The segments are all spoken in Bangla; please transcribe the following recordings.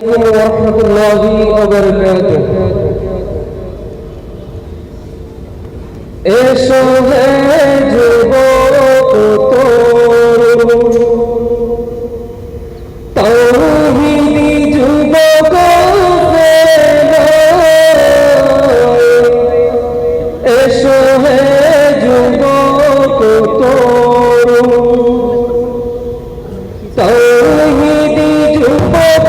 ورحمة الله وبركاته এসো হে যুবক তৌহিদি যুবক এসো হে যুবক তৌহিদি যুবক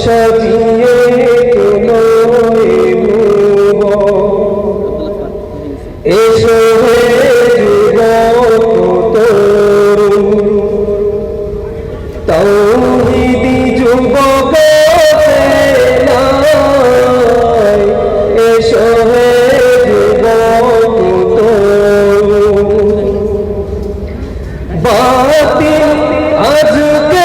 সাজিয়ে এসো হে যুবক তরুণ তৌহিদি যুবক এসো হে যুবক তরুণ বাতিল আজকে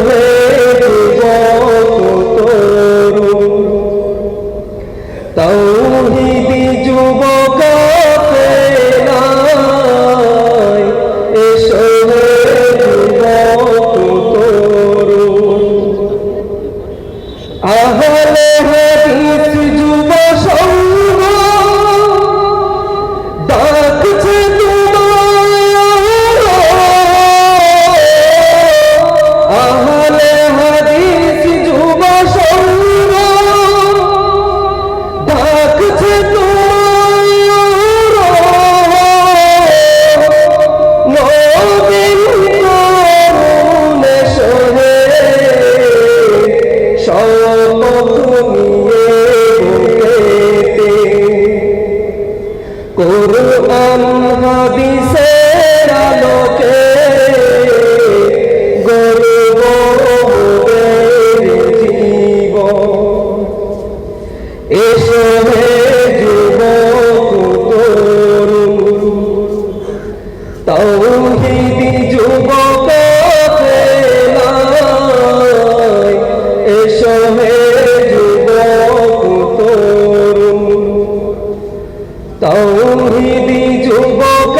away. হাদিসের আলোকে গরব এসো হে তৌহিদি যুবক